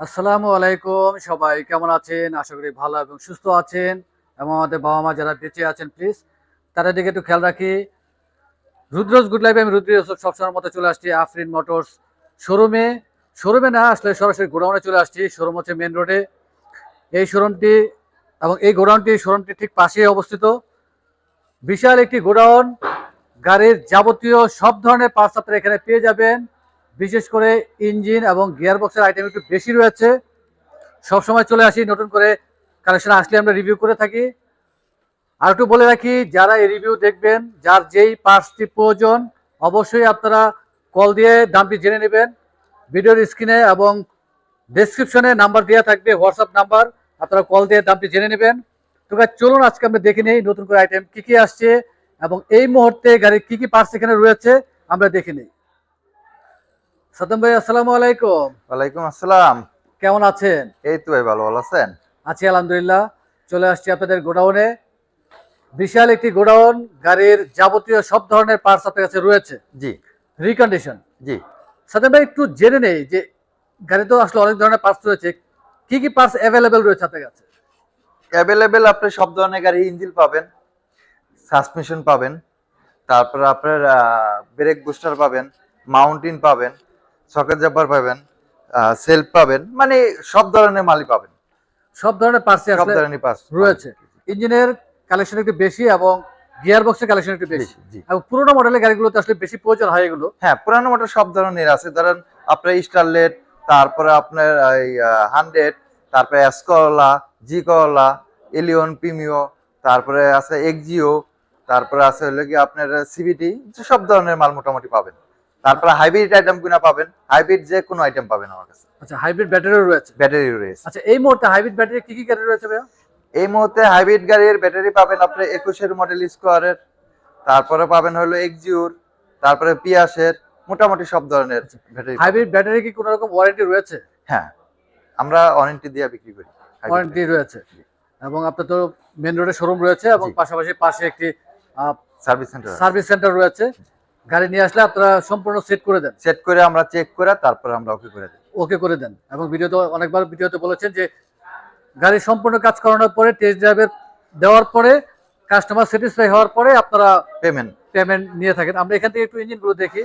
আসসালামু আলাইকুম সবাই, কেমন আছেন? আশা করি ভালো এবং সুস্থ আছেন। এবং আমাদের বাবা মা যারা বেঁচে আছেন প্লিজ তাদের দিকে একটু খেয়াল রাখি। রুদ্রজ গুড লাইফে আমি রুদ্র সবসময়ের মতো চলে আসছি আফরিন মোটরস শোরুমে শোরুমে না আসলে সরাসরি গোডাউনে চলে আসছি শোরুম হচ্ছে মেন রোডে এই শোরুমটি এবং এই গোডাউনটি শোরুমটি ঠিক পাশেই অবস্থিত। বিশাল একটি গোডাউন, গাড়ির যাবতীয় সব ধরনের পার্টস আপনারা এখানে পেয়ে যাবেন। বিশেষ করে ইঞ্জিন এবং গিয়ার বক্সের আইটেম একটু বেশি রয়েছে। সবসময় চলে আসি, নতুন করে কালেকশন আসলে আমরা রিভিউ করে থাকি। আর একটু বলে রাখি, যারা এই রিভিউ দেখবেন, যার যেই পার্টসটি প্রয়োজন, অবশ্যই আপনারা কল দিয়ে দামটি জেনে নেবেন। ভিডিওর স্ক্রিনে এবং ডেসক্রিপশনে নাম্বার দেওয়া থাকবে হোয়াটসঅ্যাপ নাম্বার, আপনারা কল দিয়ে দামটি জেনে নেবেন। তো চলুন আজকে আমরা দেখে নিই নতুন করে আইটেম কী কী আসছে এবং এই মুহূর্তে গাড়ির কী কী পার্টস এখানে রয়েছে, আমরা দেখে নিই। সাদ্দাম ভাই আসসালামু আলাইকুম। ওয়ালাইকুম আসসালাম। কেমন আছেন? এই তো ভাই ভালো ভালো আছেন? আছি আলহামদুলিল্লাহ। চলে আসছি আপনাদের গোডাউনে। বিশাল একটি গোডাউন গাড়ির যাবতীয় সব ধরনের পার্টস আপনার কাছে রয়েছে। জি। রিকন্ডিশন জি। সাদ্দাম ভাই একটু জেনে নেই যে গাড়িতে আসলে অনেক ধরনের পার্টস রয়েছে। কি কি পার্টস অ্যাভেলেবেল রয়েছে আপনার কাছে? অ্যাভেলেবেল আপনি সব ধরনের গাড়ি ইঞ্জিন পাবেন সাসপেনশন পাবেন তারপর আপনার ব্রেক বুস্টার পাবেন মাউন্টেন পাবেন সকেট জাম্পার পাবেন সেলফ পাবেন মানে সব ধরনের মালই পাবেন। সব ধরনের পার্টস সব ধরনের পাস রয়েছে। ইঞ্জিনের কালেকশন একটু বেশি এবং গিয়ার বক্সের কালেকশন একটু বেশি। এবং পুরোনো মডেলের গাড়িগুলোতে আসলে বেশি প্রয়োজন হয় এগুলো। হ্যাঁ পুরানো মোটর সব ধরনের আছে। ধরেন আপনার স্টারলেট তারপরে আপনার এই হান্ড্রেড তারপরে এসকলা জি করলা এলিয়ন প্রিমিও তারপরে আছে এক্সিও তারপরে আছে হলো কি আপনার সিবিটি সব ধরনের মাল মোটামুটি পাবেন। তারপরে হাইব্রিড আইটেম গুনা পাবেন। হাইব্রিড যে কোনো আইটেম পাবেন আমার কাছে। আচ্ছা হাইব্রিড ব্যাটারিও রয়েছে। ব্যাটারি রয়েছে। আচ্ছা এই মুহূর্তে হাইব্রিড ব্যাটারি কি কি গাড়ি রয়েছে ভাইয়া? এই মুহূর্তে হাইব্রিড গাড়ির ব্যাটারি পাবেন আপনি একুশের মডেল স্কোয়ারের তারপরে পাবেন হলো এক্সিওর তারপরে পিয়াসের মোটামুটি সব ধরনের ব্যাটারি হাইব্রিড ব্যাটারি কি কোনো রকম ওয়ারেন্টি রয়েছে? হ্যাঁ আমরা ওয়ারেন্টি দিয়ে বিক্রি করি। ওয়ারেন্টি রয়েছে। এবং আপনার তো মেন রোডে শোরুম রয়েছে এবং পাশাপাশি পাশে একটি সার্ভিস সেন্টার সার্ভিস সেন্টার রয়েছে। গাড়ি নিয়ে আসলে আপনারা সম্পূর্ণ সেট করে দেন। সেট করে আমরা চেক করে তারপরে আমরা ওকে করে দিই ওকে করে দেন। এবং ভিডিওতে অনেকবার ভিডিওতে বলেছেন যে গাড়ি সম্পূর্ণ কাজ করানোর পরে টেস্ট ড্রাইভের দেওয়ার পরে কাস্টমার স্যাটিসফাই হওয়ার পরে আপনারা পেমেন্ট পেমেন্ট নিয়ে থাকেন। আমরা এখান থেকে একটু ইঞ্জিনগুলো দেখি।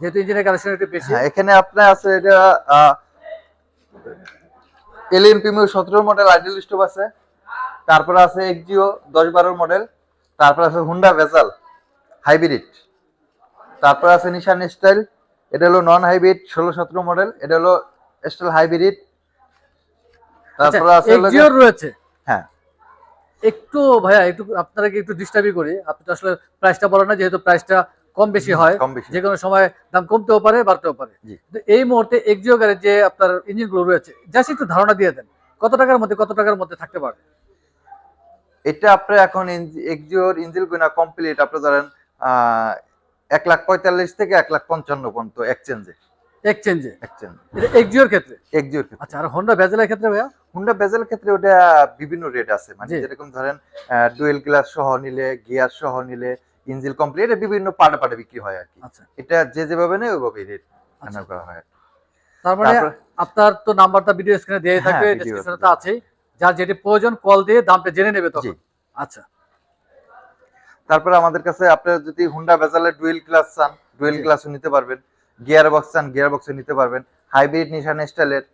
যেহেতু ইঞ্জিনের কালেকশন একটু বেশি। হ্যাঁ এখানে আপনার আছে এটা এলিয়ন প্রিমিয়ার সতেরো মডেল আইডেল স্টোভ আছে। তারপরে আছে এক্সিও দশ বারোর মডেল তারপর আছে হুন্ডা ভেজাল হাইব্রিড তারপর আছে নিশান স্টাইল এটা হলো নন হাইব্রিড ষোলো সতেরো মডেল এটা হলো স্টাইল হাইব্রিড তারপরে আছে রয়েছে? হ্যাঁ। একটু ভাইয়া একটু আপনারা কি একটু ডিস্টার্বই করি। আপনি তো আসলে প্রাইসটা বলেন না যেহেতু প্রাইসটা কম বেশি হয়। যে কোনো সময় দাম কমতেও পারে বাড়তেও পারে। এই মুহূর্তে এক্সিও গাড়ির যে আপনার ইঞ্জিনগুলো রয়েছে জাস্ট একটু ধারণা দিয়ে দেন। কত টাকার মধ্যে কত টাকার মধ্যে থাকতে পারে? এটা আপনার এখন এক্সিওর ইঞ্জিল গুনা কমপ্লিট আপনি ধরেন আহ, এক লাখ পঁয়তাল্লিশ থেকে এক লাখ পঞ্চান্ন পর্যন্ত এক্সচেঞ্জে এক্সচেঞ্জে এক্সচেঞ্জ এটা এক্সিওর ক্ষেত্রে? এক্সিওর ক্ষেত্রে। আচ্ছা আর হোন্ডা ভেজেলের ক্ষেত্রে ভাইয়া? হুন্ডা ক্ষেত্রে ওটা বিভিন্ন রেট আছে। মানে যেরকম ধরেন ডুয়েল গ্লাস সহ নিলে গিয়ার সহ নিলে ইঞ্জিল কমপ্লিট এটা বিভিন্ন পার্টে পার্টে বিক্রি হয় আর কি। আচ্ছা। এটা যে যেভাবে নেয় ওইভাবে রেট আচ্ছা। করা হয় মানে আপনার তো নাম্বারটা ভিডিও স্ক্রিনে দিয়ে হ্যাঁ, থাকবে ডেসক্রিপশনে তো আছেই। যার যেটি প্রয়োজন কল দিয়ে দামটা জেনে নেবে তখন। আচ্ছা। তারপরে আমাদের কাছে আপনার যদি হুন্ডা বেজালের ডুয়েল ক্লাস চান ডুয়েল। ক্লাসও নিতে পারবেন। গিয়ার বক্স চান গিয়ার বক্সও নিতে পারবেন। হাইব্রিড নিশান স্টাইলের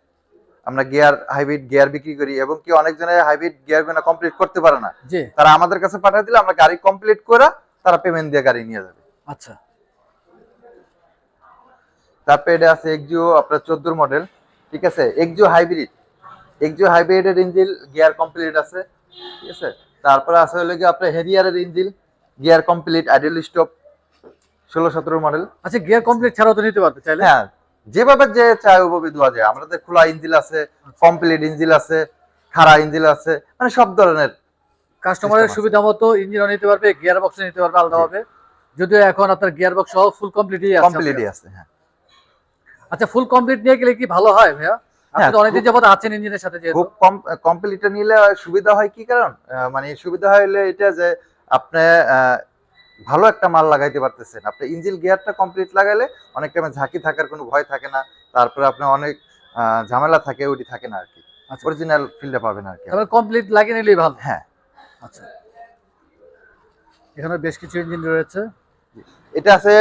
আমরা গিয়ার হাইব্রিড গিয়ার বিক্রি করি এবং কি অনেকজনে হাইব্রিড গিয়ারগুলো কমপ্লিট করতে পারে না। তারা আমাদের কাছে পাঠিয়ে দিলে আমরা গাড়ি কমপ্লিট করে তারা পেমেন্ট দিয়ে গাড়ি নিয়ে যাবে। আচ্ছা। তারপরে এটা আছে এক্সিও আপনার চোদ্দোর মডেল ঠিক আছে? এক্সিও হাইব্রিড এক্সিও হাইব্রিডের ইঞ্জিল গিয়ার কমপ্লিট আছে ঠিক আছে? তারপরে আছে হলো কি আপনার হেরিয়ারের engine gear complete idle stop ষোলো সতেরো মডেল আচ্ছা গিয়ার কমপ্লিট ছাড়াও তো নিতে পারবে চাইলে? হ্যাঁ যেভাবে যে চাই ওভাবে দেওয়া যায়। আমাদের খোলা ইঞ্জিল আছে কমপ্লিট ইঞ্জিল আছে খাড়া ইঞ্জিল আছে মানে সব ধরনের কাস্টমারের সুবিধা মতো ইঞ্জিনও নিতে পারবে গিয়ার বক্স নিতে পারবে আলাদাভাবে। যদিও এখন আপনার গিয়ার বক্স সহ ফুল কমপ্লিটই আছে কমপ্লিটই আছে হ্যাঁ। আচ্ছা ফুল কমপ্লিট নিয়ে গেলে কি ভালো হয় ভাইয়া? আপনি হ্যাঁ, তো অনেকদিন যাবত আছেন ইঞ্জিনের সাথে যেহেতু। খুব কমপ্লিটটা নিলে সুবিধা হয় কি কারণ? মানে সুবিধা হলে এটা যে আপনি ভালো একটা মাল লাগাইতে পারতেছেন। আপনি ইঞ্জিল গিয়ারটা কমপ্লিট লাগাইলে অনেক টাইমে ঝাঁকি থাকার কোনো ভয় থাকে না। তারপরে আপনি অনেক ঝামেলা থাকে ওটি থাকে না আর কি অরিজিনাল ফিল্ডে পাবেন আর কি কমপ্লিট লাগিয়ে নিলেই ভালো। হ্যাঁ। আচ্ছা। এখানে বেশ কিছু ইঞ্জিন রয়েছে। এটা আছে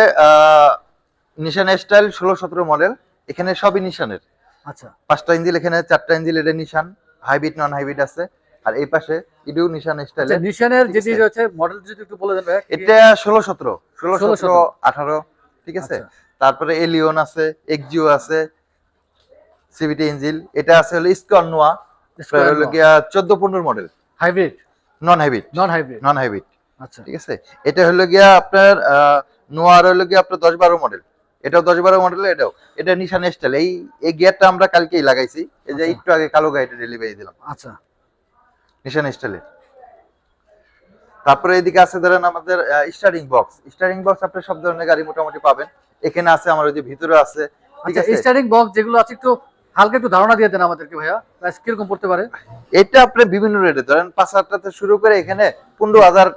নিশান স্টাইল ষোলো সতেরো মডেল এখানে সবই নিশানের আচ্ছা। পাঁচটা ইঞ্জিল এখানে চারটা ইঞ্জিল এটা নিশান হাইব্রিড নন হাইব্রিড আছে। আর এই পাশে ইডিও নিশান আচ্ছা স্টাইলের নিশানের যেটি আছে। রয়েছে মডেল যদি একটু বলে দেন? এটা ষোলো সতেরো। ষোলো সতেরো আঠারো ঠিক আছে? আচ্ছা, তারপরে এলিয়ন আছে এক্সিও আছে সিভিটি ইঞ্জিল এটা আছে হলো ইসকন নোয়া হলো গিয়া চোদ্দ পনেরো model hybrid non hybrid non hybrid non hybrid আচ্ছা। ঠিক আছে? এটা হলো গিয়া আপনার নোয়ার হলো গিয়া আপনার দশ বারো মডেল এটাও দশ বারো মডেল এটাও। এটা নিশান স্টাইল এই এই গিয়ারটা আমরা কালকেই লাগাইছি। এই যে আচ্ছা। একটু আগে কালো গাড়িটা ডেলিভারি দিলাম। আচ্ছা। নিশান স্টাইলে তারপরে এদিকে আছে ধরেন আমাদের স্টারিং বক্স স্টারিং বক্স আপনি সব ধরনের গাড়ি মোটামুটি পাবেন। এখানে আছে আমার ওই যে ভিতরে আছে। আচ্ছা স্টারিং বক্স যেগুলো আছে একটু হালকা একটু ধারণা দিয়ে দেন আমাদেরকে ভাইয়া। প্রাইস কীরকম পড়তে পারে? এটা আপনি বিভিন্ন রেটে ধরেন পাঁচ হাজার টাকা থেকে শুরু করে এখানে পনেরো হাজার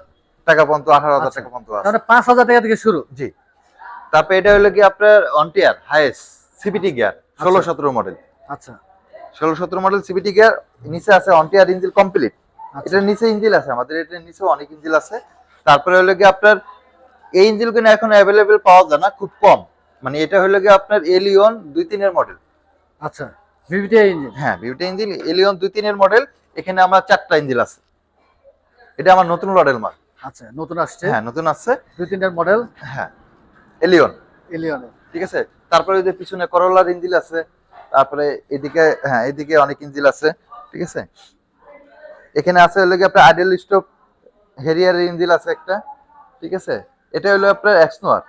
টাকা পর্যন্ত আঠারো হাজার আচ্ছা। টাকা পর্যন্ত আছে। পাঁচ হাজার টাকা থেকে শুরু। জি। তারপরে এটা হলো কি আপনার অনটিয়ার হাইয়েস্ট সিবিটি গিয়ার ষোলো সতেরো মডেল আচ্ছা। ষোলো সতেরো মডেল সিবিটি গিয়ার নিচে আছে অনটিয়ার ইঞ্জিল কমপ্লিট এটার নিচে ইঞ্জিল আছে আমাদের এটার অনেক ইঞ্জিল আছে। তারপরে হলো কি আপনার এই এখন অ্যাভেলেবেল পাওয়া যায় না খুব কম। মানে এটা হলো কি আপনার এলিয়ন দুই তিনের মডেল আচ্ছা ভিভিটি ইঞ্জিন হ্যাঁ বিউটি ইঞ্জিল এলিয়ন দুই তিনের মডেল এখানে আমার চারটা ইঞ্জিল আছে। এটা আমার নতুন মডেল মাল আচ্ছা নতুন আসছে। হ্যাঁ নতুন আসছে। দুই তিনটার মডেল হ্যাঁ এলিয়ন এলিয়নের ঠিক আছে? তারপরে যে পিছনে করোলার ইঞ্জিল আছে। তারপরে এদিকে হ্যাঁ এদিকে অনেক ইঞ্জিল আছে ঠিক আছে? এখানে আছে হলো কি আপনার আইডেল স্টপ হেরিয়ার ইঞ্জিল আছে একটা ঠিক আছে? এটা হলো আপনার এক্সনোয়ার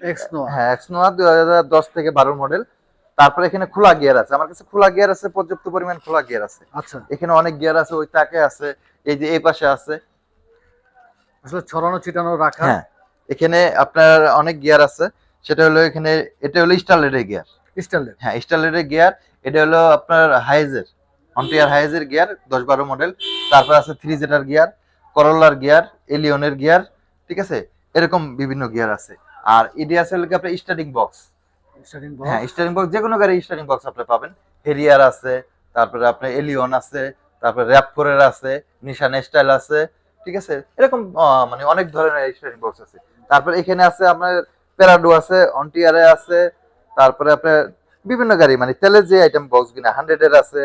এক্স হ্যাঁ এক্সনোয়ার দুই হাজার দশ থেকে বারো মডেল তারপরে এখানে খোলা গিয়ার আছে। আমার কাছে খোলা গিয়ার আছে পর্যাপ্ত পরিমাণ খোলা গিয়ার আছে। আচ্ছা। এখানে অনেক গিয়ার আছে ওই তাকে আছে এই যে এই পাশে আছে। আসলে ছড়ানো ছিটানো রাখা। হ্যাঁ এখানে আপনার অনেক গিয়ার আছে। সেটা হলো এখানে এটা হলো স্টারলেটের গিয়ার স্টাইলের হ্যাঁ গিয়ার এটা হলো আপনার হাইজের অন্টিয়ার হাইজের গিয়ার দশ বারো মডেল তারপর আছে থ্রি জেটার গিয়ার করোলার গিয়ার এলিয়নের গিয়ার ঠিক আছে? এরকম বিভিন্ন গিয়ার আছে। আর এডি আছে হলো আপনার স্টার্টিং বক্স হ্যাঁ স্টার্টিং বক্স যে কোনো গাড়ি স্টার্টিং বক্স আপনি পাবেন। হেরিয়ার আছে তারপরে আপনার এলিয়ন আছে তারপরে র্যাপ ফোরের আছে নিশান স্টাইল আছে ঠিক আছে? এরকম মানে অনেক ধরনের স্টার্টিং বক্স আছে। তারপরে এখানে আছে আপনার প্যারাডো আছে অনটিয়ারে আছে তারপরে আপনার বিভিন্ন গাড়ি মানে তেলের যে আইটেম বক্সগুলো হান্ড্রেড এর আছে।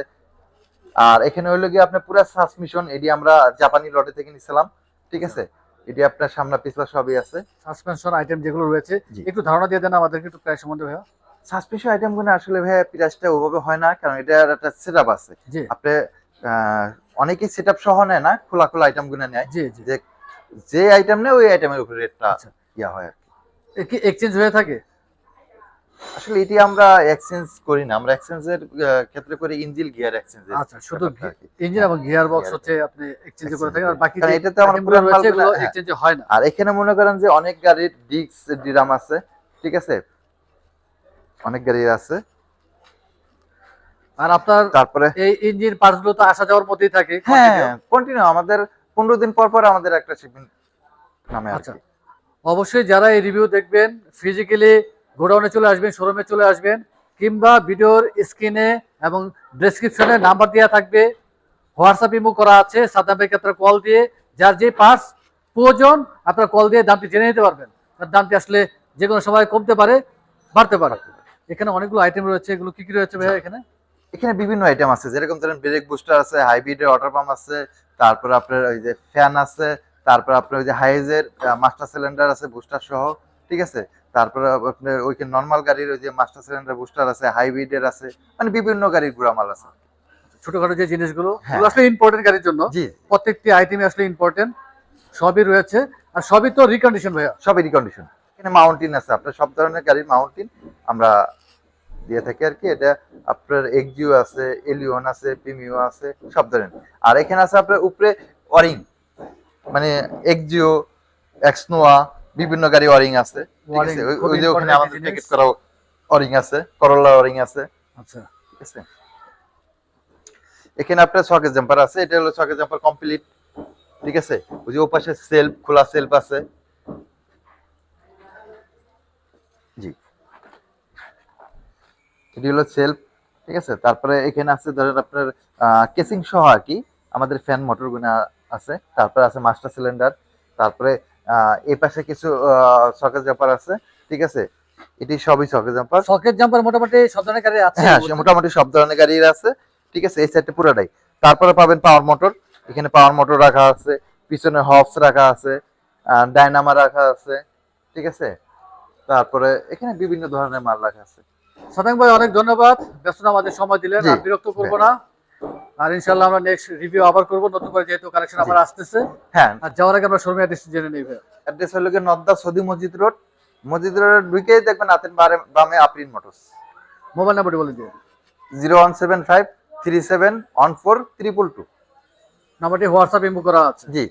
আর এখানে হইল গিয়ে আপনার পুরো সাসমিশন এটি আমরা জাপানি লটে থেকে নিছিলাম ঠিক আছে? এটি আপনার সামনে পিছলা সবই আছে। সাসপেনশন আইটেম যেগুলো রয়েছে একটু ধারণা দিয়ে দেন আমাদেরকে একটু প্রাইস সম্বন্ধে ভাইয়া। সাসপেনশন আইটেমগুলো আসলে ভাই প্রাইসটা ওভাবে হয় না কারণ এটার একটা সেটআপ আছে। আপনি অনেকেই সেটআপ সহ নেয় না খোলা খোলা আইটেমগুলো নেয়। জি জি। যে যে আইটেম নেয় ওই আইটেমের উপরে রেটটা আচ্ছা। ইয়া হয় আর কি। এক্সচেঞ্জ হয়ে থাকে? আসলে এটি আমরা এক্সচেঞ্জ করি না। আমরা এক্সচেঞ্জের ক্ষেত্রে করি ইঞ্জিল গিয়ার এক্সচেঞ্জ আচ্ছা শুধু ইঞ্জিন এবং গিয়ার বক্স হচ্ছে আপনি এক্সচেঞ্জ করে থাকেন আর বাকি যে এটাতে আমার পুরো গুলো এগুলো হ্যাঁ। এক্সচেঞ্জ হয় না। আর এখানে মনে করেন যে অনেক গাড়ির ডিক্স ডিরাম আছে ঠিক আছে? অনেক গাড়ির আছে। আর আপনার তারপরে? এই ইঞ্জিন পার্টসগুলো তো আসা যাওয়ার মধ্যেই থাকে হ্যাঁ। কন্টিনিউ আমাদের পনেরো দিন পর পর আমাদের একটা শিপমেন্ট নামে আর আচ্ছা। অবশ্যই যারা এই রিভিউ দেখবেন ফিজিক্যালি গোডাউনে চলে আসবেন, শোরুমে চলে আসবেন, কিংবা ভিডিওর স্ক্রিনে এবং ডেসক্রিপশনে নাম্বার দেওয়া থাকবে। হোয়াটসঅ্যাপ ইমো করা আছে, সাদ্দাম ভাইকে আপনারা কল দিয়ে, যার যে পার্টস প্রয়োজন, আপনারা কল দিয়ে দামটি জেনে নিতে পারবেন। দামটি আসলে যে কোনো সময় কমতে পারে, বাড়তে পারে। এখানে অনেকগুলো আইটেম রয়েছে, এগুলো কি কি রয়েছে ভাইয়া এখানে? এখানে বিভিন্ন আইটেম আছে, যেরকম ধরেন ব্রেক বুস্টার আছে হাইব্রিডের ওয়াটার পাম্প আছে, তারপর আপনার ওই যে ফ্যান আছে, তারপর আপনার ওই যে হাইজের মাস্টার সিলিন্ডার আছে বুস্টার সহ, ঠিক আছে? তারপর আপনার ওইখানে নর্মাল গাড়ির ওই যে মাস্টার সিলিন্ডার বুস্টার আছে হাইব্রিডের আছে মানে বিভিন্ন গাড়ির গুড়ামাল আছে। ছোটখাটো যে জিনিসগুলো হ্যাঁ। আসলে ইম্পর্টেন্ট গাড়ির জন্য। জি। প্রত্যেকটি আইটেমই আসলে ইম্পর্টেন্ট সবই রয়েছে আর সবই তো রিকন্ডিশন ভাইয়া। সবই রিকন্ডিশন এখানে মাউন্টেন আছে আপনার সব ধরনের গাড়ির মাউন্টেন আমরা দিয়ে থাকি আর কি। এটা আপনার এক্সিও আছে এলিওন আছে প্রিমিও আছে সব ধরনের। আর এখানে আছে আপনার উপরে ওয়ারিং মানে এক্সিও এক্সনোয়া বিভিন্ন গাড়ি ওয়ারিং আছে ঠিক আছে? ওই- যে ওখানে আমাদের প্যাকেট করা ওয়ারিং আছে করোলা ওয়ারিং আছে আচ্ছা। ঠিক আছে? এখানে আপনার জাম্পার আছে এটা হলো জাম্পার কমপ্লিট ঠিক আছে? ওই যে ওপাশে সেলফ খোলা সেলফ আছে। জি। এটি হলো সেলফ ঠিক আছে? তারপরে এখানে আছে ধরেন আপনার কেসিং সহ আর কি আমাদের ফ্যান মোটরগুলো আছে তারপরে আছে মাস্টার সিলিন্ডার তারপরে এই পাশে কিছু সকেট জাম্পার আছে ঠিক আছে? এটি সবই সকেট জাম্পার সকেট জাম্পার মোটামুটি সব ধরনের গাড়ি আছে। হ্যাঁ মোটামুটি সব ধরনের গাড়ি আছে ঠিক আছে? এই সাইডটা পুরোটাই। তারপরে পাবেন পাওয়ার মোটর এখানে পাওয়ার মোটর রাখা আছে পিছনে হবস রাখা আছে ডাইনামা রাখা আছে ঠিক আছে? তারপরে এখানে বিভিন্ন ধরনের মাল রাখা আছে। শতাং ভাই অনেক ধন্যবাদ। ব্যস্ততা আমাদের সময় দিলেন। বিরক্ত করব না। আর ইনশাল্লাহ আমরা নেক্সট রিভিউ আবার করব নতুন করে যেহেতু কালেকশন আবার আসতেছে। হ্যাঁ। আর যাওয়ার আগে আমরা শোরুমে অ্যাড্রেস জেনে নিই অ্যাড্রেস হলো গিয়ে নদ্দা সৌদি মসজিদ রোড। মসজিদ রোড ঢুকেই দেখবেন হাতের বারে বামে আপ্রিন মোটরস মোবাইল নাম্বারটি বলে দিন zero one seven five three seven one four triple two. নাম্বারটি হোয়াটসঅ্যাপ ইমো করা আছে। জি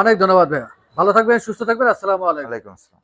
অনেক ধন্যবাদ ভাইয়া। ভালো থাকবেন সুস্থ থাকবেন আসসালামু আলাইকুম। আসসালাম।